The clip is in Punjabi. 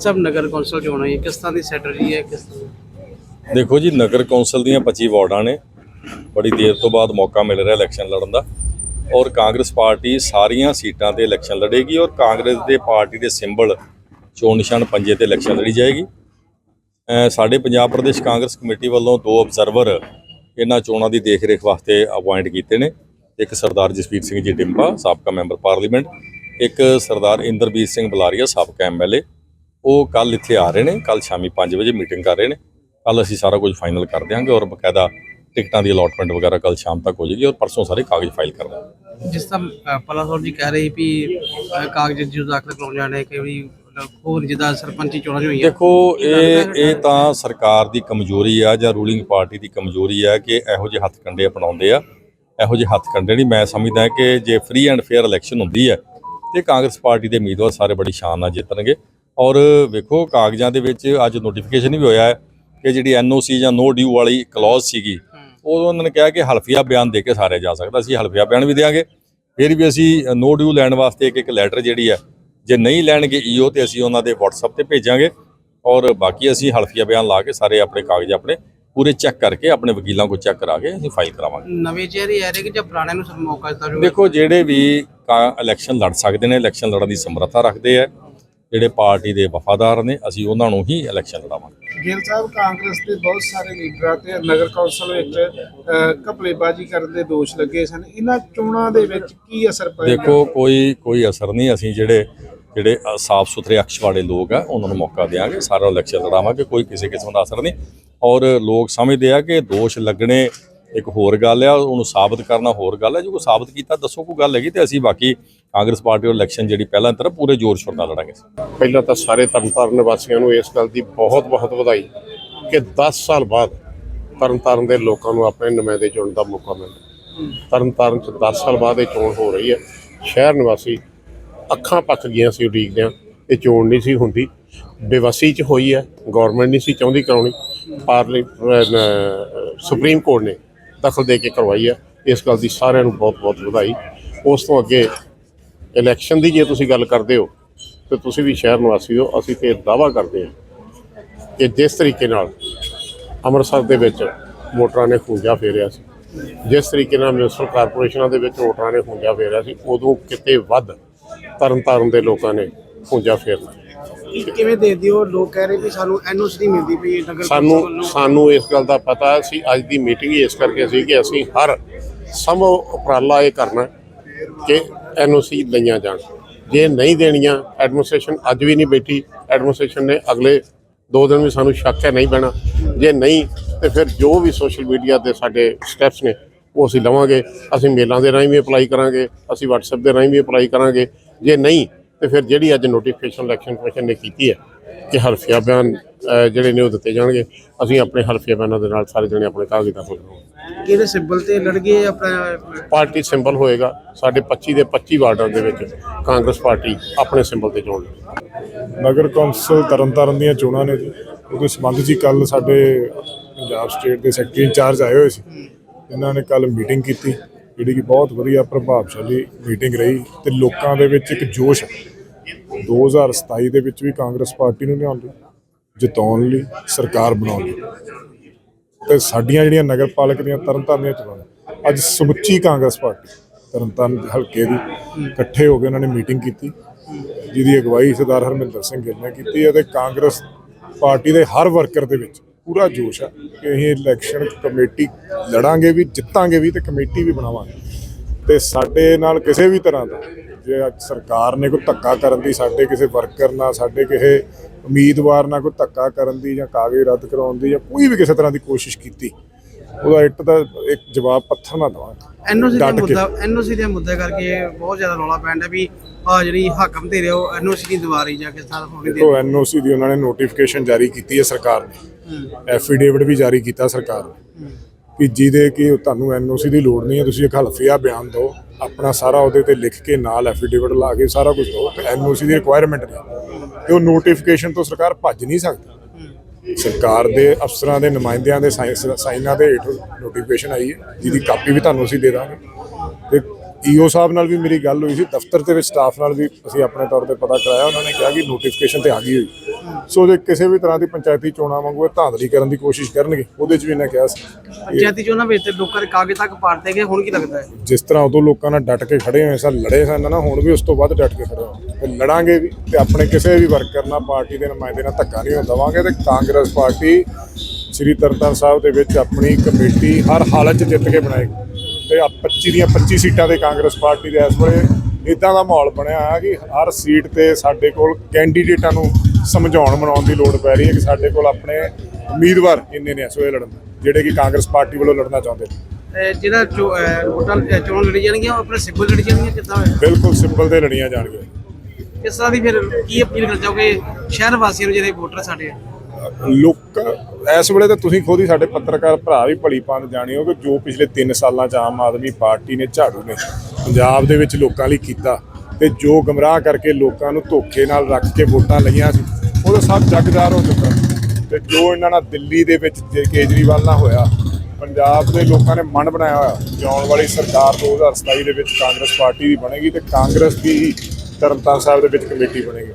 ਸਭ ਨਗਰ ਕੌਂਸਲ ਚੋਣਾਂ ਹੈ। ਕਿਸ ਤਰ੍ਹਾਂ ਦੀ ਸੈਟਰਜੀ ਹੈ, ਕਿਸ ਤਰ੍ਹਾਂ? ਦੇਖੋ ਜੀ, ਨਗਰ ਕੌਂਸਲ ਦੀਆਂ 25 ਵਾਰਡਾਂ ਨੇ। ਬੜੀ ਦੇਰ ਤੋਂ ਬਾਅਦ ਮੌਕਾ ਮਿਲ ਰਿਹਾ ਇਲੈਕਸ਼ਨ ਲੜਨ ਦਾ। ਔਰ ਕਾਂਗਰਸ ਪਾਰਟੀ ਸਾਰੀਆਂ ਸੀਟਾਂ ਤੇ ਇਲੈਕਸ਼ਨ ਲੜੇਗੀ ਔਰ ਕਾਂਗਰਸ ਦੇ ਪਾਰਟੀ ਦੇ ਸਿੰਬਲ ਚੋਣ ਨਿਸ਼ਾਨ ਪੰਜੇ ਤੇ ਇਲੈਕਸ਼ਨ ਲੜੀ ਜਾਏਗੀ। ਸਾਡੇ ਪੰਜਾਬ ਪ੍ਰਦੇਸ਼ ਕਾਂਗਰਸ ਕਮੇਟੀ ਵੱਲੋਂ ਦੋ ਅਬਜ਼ਰਵਰ ਇਹਨਾਂ ਚੋਣਾਂ ਦੀ ਦੇਖਰੇਖ ਵਾਸਤੇ ਅਪਾਇੰਟ ਕੀਤੇ ਨੇ। ਇੱਕ ਸਰਦਾਰ ਜਸਵੀਰ ਸਿੰਘ ਜੀ ਡਿੰਪਾ, ਸਾਬਕਾ ਮੈਂਬਰ ਪਾਰਲੀਮੈਂਟ। ਇੱਕ ਸਰਦਾਰ ਇੰਦਰਬੀਰ ਸਿੰਘ ਬਲਾਰੀਆ, ਸਾਬਕਾ ਐਮਐਲਏ ਉਹ ਕੱਲ ਇੱਥੇ ਆ ਰਹੇ ਨੇ ਕੱਲ ਸ਼ਾਮੀ 5 ਵਜੇ ਮੀਟਿੰਗ ਕਰ ਰਹੇ ਨੇ। ਕੱਲ ਅਸੀਂ ਸਾਰਾ ਕੁਝ ਫਾਈਨਲ ਕਰ ਦਿਆਂਗੇ ਔਰ ਬਕਾਇਦਾ ਟਿਕਟਾਂ ਦੀ ਅਲਾਟਮੈਂਟ ਵਗੈਰਾ ਕੱਲ ਸ਼ਾਮ ਤੱਕ ਹੋ ਜਾਏਗੀ ਔਰ ਪਰਸੋਂ ਸਾਰੇ ਕਾਗਜ਼ ਫਾਈਲ ਕਰ ਦਾਂਗੇ ਜਿਸ ਤਰ੍ਹਾਂ ਪਲਾਸੌਰ ਜੀ ਕਹਿ ਰਹੇ ਵੀ ਕਾਗਜ਼ ਜੋ ਦਾਖਲ ਕਰਾਉਣ ਜਾਣੇ ਕਈ ਵਾਰੀ ਹੋਰ ਜਿੱਦਾਂ ਸਰਪੰਚੀ ਚੋਣਾਂ ਹੋਈਆਂ। ਦੇਖੋ ਇਹ ਇਹ ਤਾਂ ਸਰਕਾਰ ਦੀ ਕਮਜ਼ੋਰੀ ਆ ਜਾਂ ਰੂਲਿੰਗ ਪਾਰਟੀ ਦੀ ਕਮਜ਼ੋਰੀ ਆ ਕਿ ਇਹੋ ਜਿਹੇ ਹੱਥ ਕੰਡੇ ਅਪਣਾਉਂਦੇ ਆ। ਇਹੋ ਜਿਹੇ ਹੱਥ ਕੰਡੇ ਨਹੀਂ। ਮੈਂ ਸਮਝਦਾ ਕਿ ਜੇ ਫ੍ਰੀ ਐਂਡ ਫੇਅਰ ਇਲੈਕਸ਼ਨ ਹੁੰਦੀ ਹੈ ਤੇ ਕਾਂਗਰਸ ਪਾਰਟੀ ਦੇ ਉਮੀਦਵਾਰ ਸਾਰੇ ਬੜੀ ਸ਼ਾਨ ਨਾਲ ਜਿੱਤਣਗੇ। ਔਰ ਵੇਖੋ ਕਾਗਜ਼ਾਂ ਦੇ ਵਿੱਚ ਅੱਜ ਨੋਟੀਫਿਕੇਸ਼ਨ ਵੀ ਹੋਇਆ ਹੈ ਕਿ ਜਿਹੜੀ ਐਨਓਸੀ ਜਾਂ ਨੋ ਡਿਊ ਵਾਲੀ ਕਲੌਜ਼ ਸੀਗੀ ਉਹ ਉਹਨਾਂ ਨੇ ਕਿਹਾ ਕਿ ਹਲਫੀਆ ਬਿਆਨ ਦੇ ਕੇ ਸਾਰੇ ਜਾ ਸਕਦਾ ਅਸੀਂ ਹਲਫੀਆ ਬਿਆਨ ਵੀ ਦੇਵਾਂਗੇ ਫਿਰ ਵੀ ਅਸੀਂ ਨੋ ਡਿਊ ਲੈਣ ਵਾਸਤੇ ਇੱਕ ਇੱਕ ਲੈਟਰ ਜਿਹੜੀ ਹੈ ਜੇ ਨਹੀਂ ਲੈਣਗੇ ਈਓ ਤੇ ਅਸੀਂ ਉਹਨਾਂ ਦੇ WhatsApp ਤੇ ਭੇਜਾਂਗੇ। ਔਰ ਬਾਕੀ ਅਸੀਂ ਹਲਫੀਆ ਬਿਆਨ ਲਾ ਕੇ ਸਾਰੇ ਆਪਣੇ ਕਾਗਜ਼ ਆਪਣੇ ਪੂਰੇ ਚੈੱਕ ਕਰਕੇ ਆਪਣੇ ਵਕੀਲਾਂ ਕੋਲ ਚੈੱਕ ਕਰਾ ਕੇ ਅਸੀਂ ਫਾਈਲ ਕਰਾਵਾਂਗੇ। ਨਵੇਂ ਚਿਹਰੇ ਆ ਰਹੇ ਕਿ ਜਾਂ ਪੁਰਾਣਿਆਂ ਨੂੰ ਮੌਕਾ ਦਿੱਤਾ ਜਾਊਗਾ ਦੇਖੋ ਜਿਹੜੇ ਵੀ ਇਲੈਕਸ਼ਨ ਲੜ ਸਕਦੇ ਨੇ ਇਲੈਕਸ਼ਨ ਲੜਨ ਦੀ ਸਮਰੱਥਾ ਰੱਖਦੇ ਆ ਜਿਹੜੇ ਪਾਰਟੀ ਦੇ ਵਫਾਦਾਰ ਨੇ ਅਸੀਂ ਉਹਨਾਂ ਨੂੰ ਹੀ ਇਲੈਕਸ਼ਨ ਲੜਾਵਾਂਗੇ। ਗਿੱਲ ਸਾਹਿਬ ਕਾਂਗਰਸ ਦੇ ਬਹੁਤ ਸਾਰੇ ਲੀਡਰਾਂ ਤੇ ਨਗਰ ਕੌਂਸਲ ਵਿੱਚ ਘਪਲੇਬਾਜ਼ੀ ਕਰਨ ਦੇ ਦੋਸ਼ ਲੱਗੇ ਸਨ। ਇਹਨਾਂ ਚੋਣਾਂ ਦੇ ਵਿੱਚ ਕੀ ਅਸਰ ਪਏਗਾ ਦੇਖੋ ਕੋਈ ਕੋਈ ਅਸਰ ਨਹੀਂ। ਅਸੀਂ ਜਿਹੜੇ ਜਿਹੜੇ ਸਾਫ਼ ਸੁਥਰੇ ਅਕਸ਼ ਵਾਲੇ ਲੋਕ ਆ ਉਹਨਾਂ ਨੂੰ ਮੌਕਾ ਦੇਵਾਂਗੇ ਸਾਰਾ ਇਲੈਕਸ਼ਨ ਲੜਾਵਾਂਗੇ ਕੋਈ ਕਿਸੇ ਕਿਸਮ ਦਾ ਅਸਰ ਨਹੀਂ। ਔਰ ਲੋਕ ਸਮਝਦੇ ਆ ਕਿ ਦੋਸ਼ ਲੱਗਣੇ ਇੱਕ ਹੋਰ ਗੱਲ ਆ, ਉਹਨੂੰ ਸਾਬਤ ਕਰਨਾ ਹੋਰ ਗੱਲ ਹੈ ਜੇ ਕੋਈ ਸਾਬਤ ਕੀਤਾ ਦੱਸੋ ਕੋਈ ਗੱਲ ਹੈਗੀ ਤੇ ਅਸੀਂ ਬਾਕੀ ਕਾਂਗਰਸ ਪਾਰਟੀ ਔਰ ਇਲੈਕਸ਼ਨ ਜਿਹੜੀ ਪਹਿਲਾਂ ਤਰ੍ਹਾਂ ਪੂਰੇ ਜ਼ੋਰ ਸ਼ੋਰ ਨਾਲ ਲੜਾਂਗੇ। ਪਹਿਲਾਂ ਤਾਂ ਸਾਰੇ ਤਰਨਤਾਰਨ ਨਿਵਾਸੀਆਂ ਨੂੰ ਇਸ ਗੱਲ ਦੀ ਬਹੁਤ-ਬਹੁਤ ਵਧਾਈ ਕਿ 10 ਸਾਲ ਬਾਅਦ ਤਰਨਤਾਰਨ ਦੇ ਲੋਕਾਂ ਨੂੰ ਆਪਣੇ ਨੁਮਾਇੰਦੇ ਚੁਣਨ ਦਾ ਮੌਕਾ ਮਿਲਿਆ। ਤਰਨਤਾਰਨ 'ਚ 10 ਸਾਲ ਬਾਅਦ ਇਹ ਚੋਣ ਹੋ ਰਹੀ ਹੈ। ਸ਼ਹਿਰ ਨਿਵਾਸੀ ਅੱਖਾਂ ਪੱਕ ਗਈਆਂ ਸੀ ਉਡੀਕਦਿਆਂ ਇਹ ਚੋਣ ਨਹੀਂ ਸੀ ਹੁੰਦੀ। ਬੇਵਸੀ 'ਚ ਹੋਈ ਹੈ। ਗਵਰਨਮੈਂਟ ਨਹੀਂ ਸੀ ਚਾਹੁੰਦੀ ਕਰਾਉਣੀ। ਪਾਰਲੀ ਸੁਪਰੀਮ ਕੋਰਟ ਨੇ ਦਖਲ ਦੇ ਕੇ ਕਰਵਾਈ ਹੈ ਇਸ ਗੱਲ ਦੀ ਸਾਰਿਆਂ ਨੂੰ ਬਹੁਤ-ਬਹੁਤ ਵਧਾਈ। ਉਸ ਤੋਂ ਅੱਗੇ ਇਲੈਕਸ਼ਨ ਦੀ ਜੇ ਤੁਸੀਂ ਗੱਲ ਕਰਦੇ ਹੋ, ਤੇ ਤੁਸੀਂ ਵੀ ਸ਼ਹਿਰ ਨਿਵਾਸੀ ਹੋ, ਅਸੀਂ ਤੇ ਦਾਵਾ ਕਰਦੇ ਹਾਂ ਕਿ ਜਿਸ ਤਰੀਕੇ ਨਾਲ ਅੰਮ੍ਰਿਤਸਰ ਦੇ ਵਿੱਚ ਵੋਟਰਾਂ ਨੇ ਖੂੰਜਾ ਫੇਰਿਆ ਸੀ, ਜਿਸ ਤਰੀਕੇ ਨਾਲ ਮਿਊਨਿਸਪਲ ਕਾਰਪੋਰੇਸ਼ਨਾਂ ਦੇ ਵਿੱਚ ਵੋਟਰਾਂ ਨੇ ਖੂੰਜਾ ਫੇਰਿਆ ਸੀ, ਉਦੋਂ ਕਿਤੇ ਵੱਧ ਤਰਨਤਾਰਨ ਦੇ ਲੋਕਾਂ ਨੇ ਖੂੰਜਾ ਫੇਰਨਾ ਕੀ ਕਿਵੇਂ ਦੇ ਦਿਓ? ਲੋਕ ਕਹਿ ਰਹੇ ਵੀ ਸਾਨੂੰ ਐਨਓਸੀ ਨਹੀਂ ਮਿਲਦੀ ਪਈ ਨਗਰ ਸਾਨੂੰ ਸਾਨੂੰ ਇਸ ਗੱਲ ਦਾ ਪਤਾ ਸੀ ਅੱਜ ਦੀ ਮੀਟਿੰਗ ਹੀ ਇਸ ਕਰਕੇ ਸੀ ਕਿ ਅਸੀਂ ਹਰ ਸੰਭਵ ਉਪਰਾਲਾ ਇਹ ਕਰਨਾ ਕਿ ਐਨਓਸੀ ਲਈਆਂ ਜਾਣ। ਜੇ ਨਹੀਂ ਦੇਣੀਆਂ ਐਡਮਿਨਿਸਟ੍ਰੇਸ਼ਨ ਅੱਜ ਵੀ ਨਹੀਂ ਬੈਠੀ ਐਡਮਿਨਿਸਟ੍ਰੇਸ਼ਨ ਨੇ ਅਗਲੇ ਦੋ ਦਿਨ ਵੀ ਸਾਨੂੰ ਸ਼ੱਕ ਹੈ ਨਹੀਂ ਬਹਿਣਾ ਜੇ ਨਹੀਂ ਤੇ ਫਿਰ ਜੋ ਵੀ ਸੋਸ਼ਲ ਮੀਡੀਆ ਦੇ ਸਾਡੇ ਸਟੈਪਸ ਨੇ ਉਹ ਅਸੀਂ ਲਵਾਂਗੇ। ਅਸੀਂ ਮੇਲਾਂ ਦੇ ਰਾਹੀਂ ਵੀ ਅਪਲਾਈ ਕਰਾਂਗੇ ਅਸੀਂ WhatsApp ਦੇ ਰਾਹੀਂ ਵੀ ਅਪਲਾਈ ਕਰਾਂਗੇ। ਜੇ ਨਹੀਂ ਤੇ ਫਿਰ ਜਿਹੜੀ ਅੱਜ ਨੋਟੀਫਿਕੇਸ਼ਨ ਇਲੈਕਸ਼ਨ ਕਮਿਸ਼ਨ ਨੇ ਕੀਤੀ ਹੈ ਕਿ ਹਲਫੀਆ ਬਿਆਨ ਜਿਹੜੇ ਨੇ ਉਹ ਦਿੱਤੇ ਜਾਣਗੇ ਅਸੀਂ ਆਪਣੇ ਹਲਫੀਆ ਬਿਆਨਾਂ ਦੇ ਨਾਲ ਸਾਰੇ ਜਣੇ ਆਪਣੇ ਕਾਗਜ਼ ਕਰਾਂਗੇ ਕਿਹਦੇ ਸਿੰਬਲ ਤੇ ਲੜ ਗਏ ਆਪਣਾ ਪਾਰਟੀ ਸਿੰਬਲ ਹੋਏਗਾ ਸਾਡੇ 25 ਦੇ 25 ਵਾਰਡਾਂ ਦੇ ਵਿੱਚ ਕਾਂਗਰਸ ਪਾਰਟੀ ਆਪਣੇ ਸਿੰਬਲ ਤੇ ਚੋਣ ਲੜੇਗੀ। ਨਗਰ ਕੌਂਸਲ ਤਰਨਤਾਰਨ ਦੀਆਂ ਚੋਣਾਂ ਨੇ ਜੀ। ਉਹਦੇ ਸੰਬੰਧ 'ਚ ਕੱਲ ਸਾਡੇ ਪੰਜਾਬ ਸਟੇਟ ਦੇ ਸੈਕਟਰੀ ਇੰਚਾਰਜ ਆਏ ਹੋਏ ਸੀ। ਇਹਨਾਂ ਨੇ ਕੱਲ ਮੀਟਿੰਗ ਕੀਤੀ। ਜਿਹੜੀ ਕਿ ਬਹੁਤ ਵਧੀਆ ਪ੍ਰਭਾਵਸ਼ਾਲੀ ਮੀਟਿੰਗ ਰਹੀ ਤੇ ਲੋਕਾਂ ਦੇ ਵਿੱਚ ਇੱਕ ਜੋਸ਼ ਹੈ। 2027 ਦੇ ਵਿੱਚ ਵੀ ਕਾਂਗਰਸ ਪਾਰਟੀ ਨੂੰ ਲਿਆਉਣ ਲਈ, ਜਿਤਾਉਣ ਲਈ, ਸਰਕਾਰ ਬਣਾਉਣ ਲਈ। ਤੇ ਸਾਡੀਆਂ ਜਿਹੜੀਆਂ ਨਗਰਪਾਲਿਕ ਦੀਆਂ ਤਰਨਤਾਰਨ ਦੀਆਂ ਚੋਣਾਂ ਅੱਜ ਸਮੁੱਚੀ ਕਾਂਗਰਸ ਪਾਰਟੀ, ਤਰਨਤਾਰਨ ਹਲਕੇ ਦੀ ਇਕੱਠੇ ਹੋ ਕੇ ਉਹਨਾਂ ਨੇ ਮੀਟਿੰਗ ਕੀਤੀ। ਜਿਹਦੀ ਅਗਵਾਈ ਸਰਦਾਰ ਹਰਮਿੰਦਰ ਸਿੰਘ ਗਿੱਲ ਨੇ ਕੀਤੀ ਅਤੇ ਕਾਂਗਰਸ ਪਾਰਟੀ ਦੇ ਹਰ ਵਰਕਰ ਦੇ ਵਿੱਚ ਪੂਰਾ ਜੋਸ਼ ਆ ਕਿ ਅਸੀਂ ਇਲੈਕਸ਼ਨ ਕਮੇਟੀ ਲੜਾਂਗੇ ਵੀ, ਜਿੱਤਾਂਗੇ ਵੀ ਤੇ ਕਮੇਟੀ ਵੀ ਬਣਾਵਾਂਗੇ। ਤੇ ਸਾਡੇ ਨਾਲ ਕਿਸੇ ਵੀ ਤਰ੍ਹਾਂ ਦਾ, ਜੇ ਅੱਜ ਸਰਕਾਰ ਨੇ ਕੋਈ ਧੱਕਾ ਕਰਨ ਦੀ, ਸਾਡੇ ਕਿਸੇ ਵਰਕਰ ਨਾਲ, ਸਾਡੇ ਕਿਸੇ ਉਮੀਦਵਾਰ ਨਾਲ ਕੋਈ ਧੱਕਾ ਕਰਨ ਦੀ ਜਾਂ ਕਾਗਜ਼ ਰੱਦ ਕਰਾਉਣ ਦੀ ਜਾਂ ਕੋਈ ਵੀ ਕਿਸੇ ਤਰ੍ਹਾਂ ਦੀ ਕੋਸ਼ਿਸ਼ ਕੀਤੀ ਉਹਦਾ ਇੱਟ ਦਾ ਇੱਕ ਜਵਾਬ ਪੱਥਰ ਨਾਲ ਦਵਾਂਗੇ। ਐਨਓਸੀ ਦਾ ਡਟ ਕੇ। ਮੁੱਦਾ ਐਨਓਸੀ ਦੇ ਮੁੱਦੇ ਕਰਕੇ ਬਹੁਤ ਜ਼ਿਆਦਾ ਰੌਲਾ ਪੈਂਦਾ ਵੀ ਆ ਜਿਹੜੀ ਹਾਕਮ ਤੇ ਰਿਓ ਐਨਓਸੀ ਨਹੀਂ ਦਵਾ ਰਹੀ ਜਾਂ ਕਿਸ ਤਰ੍ਹਾਂ ਹੋਣੀ ਦੇ ਦੇਖੋ ਐਨਓਸੀ ਦੀ ਉਹਨਾਂ ਨੇ ਨੋਟੀਫਿਕੇਸ਼ਨ ਜਾਰੀ ਕੀਤੀ ਹੈ ਸਰਕਾਰ ਨੇ। ਐਫੀਡੇਵਿਟ ਵੀ ਜਾਰੀ ਕੀਤਾ ਸਰਕਾਰ ਨੇ। ਕਿ ਜਿਹਦੇ ਕਿ ਤੁਹਾਨੂੰ ਐਨਓਸੀ ਦੀ ਲੋੜ ਨਹੀਂ ਹੈ ਤੁਸੀਂ ਇੱਕ ਹਲਫੀਆ ਬਿਆਨ ਦਿਓ ਆਪਣਾ ਸਾਰਾ ਉਹਦੇ ਤੇ ਲਿਖ ਕੇ ਨਾਲ ਐਫੀਡੇਵਿਟ ਲਾ ਕੇ ਸਾਰਾ ਕੁਝ ਦਿਓ ਤੇ ਐਨਓਸੀ ਦੀ ਰਿਕੁਆਇਰਮੈਂਟ ਨਹੀਂ। ਤੇ ਉਹ ਨੋਟੀਫਿਕੇਸ਼ਨ ਤੋਂ ਸਰਕਾਰ ਭੱਜ ਨਹੀਂ ਸਕਦੀ। ਸਰਕਾਰ ਦੇ ਅਫਸਰਾਂ ਦੇ, ਨੁਮਾਇੰਦਿਆਂ ਦੇ ਸਾਈਨ- ਸਾਈਨਾਂ ਦੇ ਹੇਠ ਨੋਟੀਫਿਕੇਸ਼ਨ ਆਈ ਹੈ, ਜਿਹਦੀ ਕਾਪੀ ਵੀ ਤੁਹਾਨੂੰ ਅਸੀਂ ਦੇ ਦਾਂਗੇ। ਤੇ ਈਓ ਸਾਹਿਬ ਨਾਲ ਵੀ ਮੇਰੀ ਗੱਲ ਹੋਈ ਸੀ, ਦਫ਼ਤਰ ਦੇ ਵਿੱਚ ਸਟਾਫ ਨਾਲ ਵੀ ਅਸੀਂ ਆਪਣੇ ਤੌਰ ਤੇ ਪਤਾ ਕਰਾਇਆ, ਉਹਨਾਂ ਨੇ ਕਿਹਾ ਕਿ ਨੋਟੀਫਿਕੇਸ਼ਨ ਤੇ ਆ ਗਈ ਹੋਈ। ਸੋ ਜੇ ਕਿਸੇ ਵੀ ਤਰ੍ਹਾਂ ਦੀ ਪੰਚਾਇਤੀ ਚੋਣਾਂ ਵਾਂਗੂ ਇਹ ਧਾਂਦਲੀ ਕਰਨ ਦੀ ਕੋਸ਼ਿਸ਼ ਕਰਨਗੇ ਉਹਦੇ 'ਚ ਵੀ ਇਹਨਾਂ ਕਿਹਾ ਸੀ ਪੰਚਾਇਤੀ ਚੋਣਾਂ ਵਿੱਚ ਤੇ ਲੋਕਾਂ ਦੇ ਕਾਗਜ਼ ਤੱਕ ਪਾੜਤੇ ਗਏ ਹੁਣ ਕੀ ਲੱਗਦਾ ਹੈ? ਜਿਸ ਤਰ੍ਹਾਂ ਉਦੋਂ ਲੋਕਾਂ ਨਾਲ ਡਟ ਕੇ ਖੜੇ ਹੋਏ ਸਨ ਲੜੇ ਸਨ ਨਾ ਹੁਣ ਵੀ ਉਸ ਤੋਂ ਵੱਧ ਡਟ ਕੇ ਖੜੇ ਹਾਂ ਤੇ ਲੜਾਂਗੇ ਵੀ ਤੇ ਆਪਣੇ ਕਿਸੇ ਵੀ ਵਰਕਰ ਨਾਲ ਪਾਰਟੀ ਦੇ ਨੁਮਾਇੰਦੇ ਨਾਲ ਧੱਕਾ ਨਹੀਂ ਦੇਵਾਂਗੇ ਤੇ ਕਾਂਗਰਸ ਪਾਰਟੀ ਸ੍ਰੀ ਤਰਨਤਾਰਨ ਸਾਹਿਬ ਦੇ ਵਿੱਚ ਆਪਣੀ ਕਮੇਟੀ ਹਰ ਹਾਲਤ 'ਚ ਜਿੱਤ ਕੇ ਬਣਾਏਗੀ। ਤੇ ਆ 25 ਦੀਆਂ 25 ਸੀਟਾਂ ਦੇ ਕਾਂਗਰਸ ਪਾਰਟੀ ਦੇ ਇਸ ਵੇਲੇ ਇਦਾਂ ਦਾ ਮਾਹੌਲ ਬਣਿਆ ਹੈ ਕਿ ਹਰ ਸੀਟ ਤੇ ਸਾਡੇ ਕੋਲ ਕੈਂਡੀਡੇਟਾਂ ਨੂੰ ਸਮਝਾਉਣ ਮਨਾਉਣ ਦੀ ਲੋੜ ਪੈ ਰਹੀ ਹੈ ਕਿ ਸਾਡੇ ਕੋਲ ਆਪਣੇ ਉਮੀਦਵਾਰ ਇੰਨੇ ਨੇ ਇਸ ਵੇਲੇ ਲੜਨ ਜਿਹੜੇ ਕਿ ਕਾਂਗਰਸ ਪਾਰਟੀ ਵੱਲੋਂ ਲੜਨਾ ਚਾਹੁੰਦੇ ਜਿਹੜਾ ਵੋਟਾਂ ਚੋਣ ਲੜੀ ਜਾਣਗੀਆਂ ਉਹ ਆਪਣੇ ਸਿੱਬਲ ਲੜੀ ਜਾਣਗੀਆਂ ਕਿੱਦਾਂ ਬਿਲਕੁਲ ਸਿੰਪਲ ਤੇ ਲੜੀਆਂ ਜਾਣਗੀਆਂ। ਕਿਸ ਤਰ੍ਹਾਂ ਦੀ ਫਿਰ ਕੀ ਅਪੀਲ ਕਰ ਜਾਓਗੇ ਸ਼ਹਿਰ ਵਾਸੀਆਂ ਨੂੰ ਜਿਹੜੇ ਵੋਟਰ ਸਾਡੇ? ਲੋਕ ਇਸ ਵੇਲੇ ਤਾਂ ਤੁਸੀਂ ਖੁਦ ਹੀ ਸਾਡੇ ਪੱਤਰਕਾਰ ਭਰਾ ਵੀ ਭਲੀ ਪੰਨ ਜਾਣੇ ਹੋ ਕਿ ਜੋ ਪਿਛਲੇ 3 ਸਾਲਾਂ ਚ ਆਮ ਆਦਮੀ ਪਾਰਟੀ ਨੇ ਝਾੜੂ ਨੇ ਪੰਜਾਬ ਦੇ ਵਿੱਚ ਲੋਕਾਂ ਲਈ ਕੀਤਾ ਤੇ ਜੋ ਗਮਰਾਹ ਕਰਕੇ ਲੋਕਾਂ ਨੂੰ ਧੋਖੇ ਨਾਲ ਰੱਖ ਕੇ ਵੋਟਾਂ ਲਈਆਂ ਸੀ, ਉਹ ਤਾਂ ਸਭ ਜਗਦਾਰ ਹੋ ਚੁੱਕਾ। ਤੇ ਜੋ ਇਹਨਾਂ ਨਾਲ ਦਿੱਲੀ ਦੇ ਵਿੱਚ ਕੇਜਰੀਵਾਲ ਨਾਲ ਹੋਇਆ, ਪੰਜਾਬ ਦੇ ਲੋਕਾਂ ਨੇ ਮਨ ਬਣਾਇਆ ਹੋਇਆ ਕਿ ਆਉਣ ਵਾਲੀ ਸਰਕਾਰ 2027 ਦੇ ਵਿੱਚ ਕਾਂਗਰਸ ਪਾਰਟੀ ਦੀ ਬਣੇਗੀ ਤੇ ਕਾਂਗਰਸ ਦੀ ਹੀ ਤਰਨਤਾਰਨ ਸਾਹਿਬ ਦੇ ਵਿੱਚ ਕਮੇਟੀ ਬਣੇਗੀ।